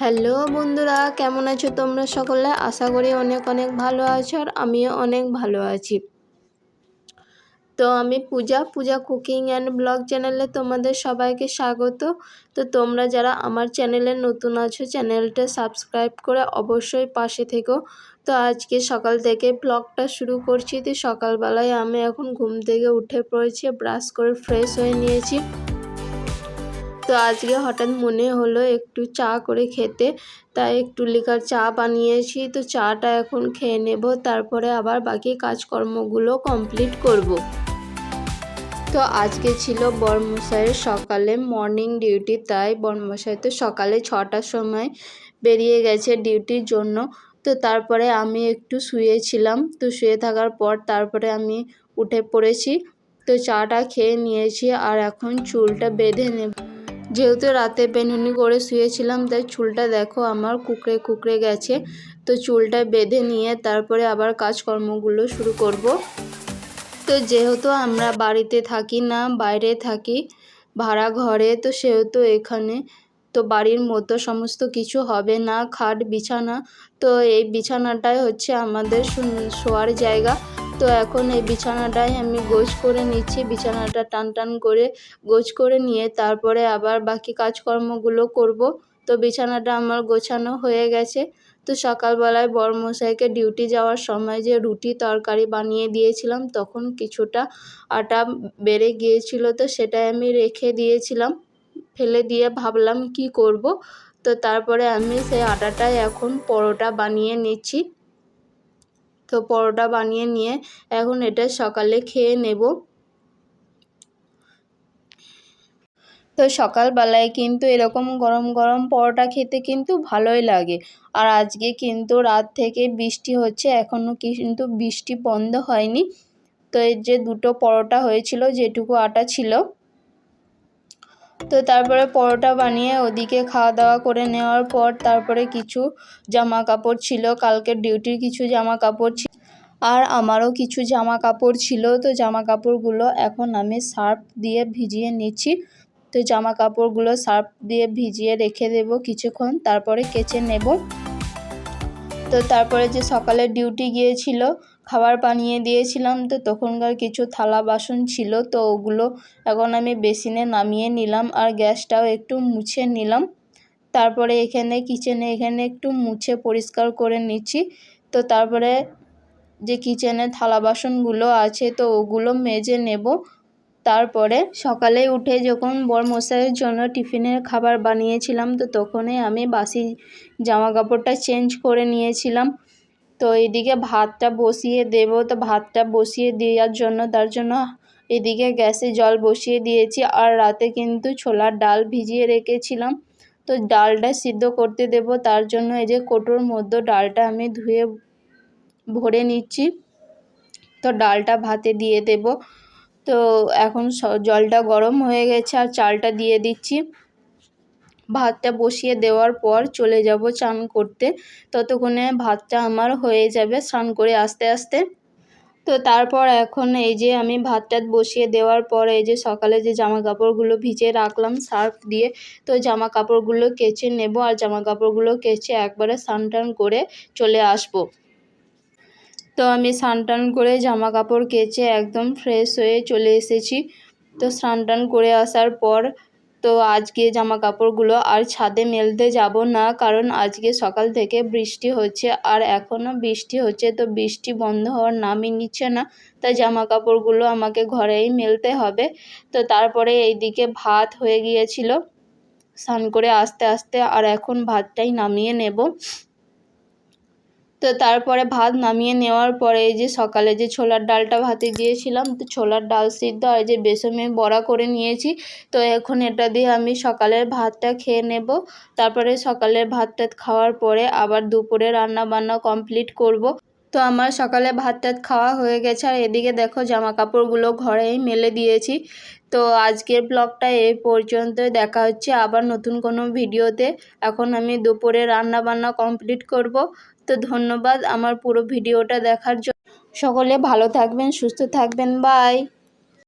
Hello বন্ধুরা, কেমন আছো তোমরা সকলে? আশা করি অনেক অনেক ভালো আছো আর আমিও অনেক ভালো আছি। তো আমি Puja Puja cooking and blog চ্যানেলে তোমাদের সবাইকে স্বাগত। তো তোমরা যারা আমার চ্যানেলে নতুন আছো, চ্যানেলটা সাবস্ক্রাইব করে অবশ্যই পাশে থেকো। তো আজকে সকাল থেকে ব্লগটা শুরু করছি। তো সকালবেলায় আমি এখন ঘুম থেকে উঠে পড়েছি, ব্রাশ করে ফ্রেশ হয়ে নিয়েছি। তো আজকে হঠাৎ মনে হলো একটু চা করে খেতে, তাই একটু লিকার চা বানিয়েছি। তো চাটা এখন খেয়ে নেব, তারপরে আবার বাকি কাজকর্মগুলো কমপ্লিট করব। তো আজকে ছিল বর্মশাইয়ের সকালে মর্নিং ডিউটি তাই বর্মশাই তো সকালে ছটার সময় বেরিয়ে গেছে ডিউটির জন্য। তো তারপরে আমি একটু শুয়েছিলাম, তো শুয়ে থাকার পর তারপরে আমি উঠে পড়েছি। তো চাটা খেয়ে নিয়েছি আর এখন চুলটা বেঁধে নেব। যেহেতু রাতে বেনুনি করে শুয়েছিলাম, তাই চুলটা দেখো আমার কুকড়ে কুকড়ে গেছে। তো চুলটা বেঁধে নিয়ে তারপরে আবার কাজকর্মগুলো শুরু করব। তো যেহেতু আমরা বাড়িতে থাকি না, বাইরে থাকি, ভাড়া ঘরে, তো সেহেতু এখানে তো বাড়ির মতো সমস্ত কিছু হবে না, খাট, বিছানা, তো এই বিছানাটাই হচ্ছে আমাদের শোয়ার জায়গা। তো এখন এই বিছানাটাই আমি গোছ করে নিচ্ছি। বিছানাটা টান টান করে গোছ করে নিয়ে তারপরে আবার বাকি কাজকর্মগুলো করব। তো বিছানাটা আমার গোছানো হয়ে গেছে। তো সকালবেলায় বড়মশাইকে ডিউটি যাওয়ার সময় যে রুটি তরকারি বানিয়ে দিয়েছিলাম, তখন কিছুটা আটা বেড়ে গিয়েছিল তো সেটাই আমি রেখে দিয়েছিলাম। ফেলে দিয়ে ভাবলাম কি করব? তো তারপরে আমি সেই আটাটাই এখন পরোটা বানিয়ে নিচ্ছি। তো পরোটা বানিয়ে নিয়ে এখন এটা সকালে খেয়ে নেব। তো সকালবেলায় কিন্তু এরকম গরম গরম পরোটা খেতে কিন্তু ভালোই লাগে। আর আজকে কিন্তু রাত থেকে বৃষ্টি হচ্ছে এখনও কিন্তু বৃষ্টি বন্ধ হয়নি। তো এর যে দুটো পরোটা হয়েছিল, যেটুকু আটা ছিল তো তারপরে পরোটা বানিয়ে ওদিকে খাওয়া দাওয়া করে নেওয়ার পর তারপরে কিছু জামা কাপড় ছিল। কালকে ডিউটির কিছু জামা কাপড় ছিল আর আমারও কিছু জামা কাপড় ছিল। তো জামা কাপড়গুলো এখন আমি সার্ফ দিয়ে ভিজিয়ে নিচ্ছি। তো জামা কাপড়গুলো সার্ফ দিয়ে ভিজিয়ে রেখে দেব কিছুক্ষণ, তারপরে কেচে নেব। তো তারপরে যে সকালে ডিউটি গিয়েছিল খাবার বানিয়ে দিয়েছিলাম তো তখনকার কিছু থালা বাসন ছিল তো ওগুলো এখন আমি বেসিনে নামিয়ে নিলাম আর গ্যাসটাও একটু মুছে নিলাম। তারপরে এখানে কিচেনে এখানে একটু মুছে পরিষ্কার করে নিচ্ছি। তো তারপরে যে কিচেনে থালা বাসনগুলো আছে তো ওগুলো মেজে নেব। তারপরে সকালে উঠে যখন বরমশাইয়ের জন্য টিফিনের খাবার বানিয়েছিলাম তো তখনই আমি বাসি জামা কাপড়টা চেঞ্জ করে নিয়েছিলাম। তো এদিকে ভাতটা বসিয়ে দেব। তো ভাতটা বসিয়ে দেওয়ার জন্য, তার জন্য এদিকে গ্যাসে জল বসিয়ে দিয়েছি। আর রাতে কিন্তু ছোলার ডাল ভিজিয়ে রেখেছিলাম। তো ডালটা সিদ্ধ করতে দেব। তার জন্য এই যে কোটোর মধ্যে ডালটা আমি ধুয়ে ভরে নিচ্ছি। তো ডালটা ভাতে দিয়ে দেব। তো এখন জলটা গরম হয়ে গেছে। আর চালটা দিয়ে দিচ্ছি। ভাতটা বসিয়ে দেওয়ার পর চলে যাব চান করতে। ততক্ষণে ভাতটা আমার হয়ে যাবে স্নান করে আস্তে আস্তে। তো তারপর এখন এই যে আমি ভাতটা বসিয়ে দেওয়ার পর এই যে সকালে যে জামা কাপড়গুলো ভিজে রাখলাম সার্ফ দিয়ে, তো জামা কাপড়গুলো কেচে নেব আর জামা কাপড়গুলো কেচে একবারে স্নান করে চলে আসব। তো আমি স্নান টান করে জামা কাপড় কেচে একদম ফ্রেশ হয়ে চলে এসেছি। তো স্নান টান করে আসার পর তো আজকে জামা কাপড়গুলো আর ছাদে মেলতে যাব না, কারণ আজকে সকাল থেকে বৃষ্টি হচ্ছে আর এখনও বৃষ্টি হচ্ছে। তো বৃষ্টি বন্ধ হওয়ার নামই নিচ্ছে না, তাই জামা কাপড়গুলো আমাকে ঘরেই মেলতে হবে। তো তারপরে এইদিকে ভাত হয়ে গিয়েছিল, স্নান করে আস্তে আস্তে আর এখন ভাতটাই নামিয়ে নেব। তো তারপরে ভাত নামিয়ে নেওয়ার পরে এই যে সকালে যে ছোলার ডালটা ভাতে দিয়েছিলাম, তো ছোলার ডাল সিদ্ধ আর যে বেসমে বড়া করে নিয়েছি। তো এখন এটা দিয়ে আমি সকালের ভাতটা খেয়ে নেব। তারপরে সকালের ভাতটা খাওয়ার পরে আবার দুপুরে রান্না বান্না কমপ্লিট করব। তো আমার সকালে ভাত টাত খাওয়া হয়ে গেছে। আর এদিকে দেখো জামা কাপড়গুলো ঘরেই মেলে দিয়েছি। তো আজকের ব্লগটা এই পর্যন্ত দেখা হচ্ছে আবার নতুন কোনো ভিডিওতে। এখন আমি দুপুরে রান্না বান্না কমপ্লিট করব। তো ধন্যবাদ আমার পুরো ভিডিওটা দেখার জন্য সকলে ভালো থাকবেন, সুস্থ থাকবেন। বাই।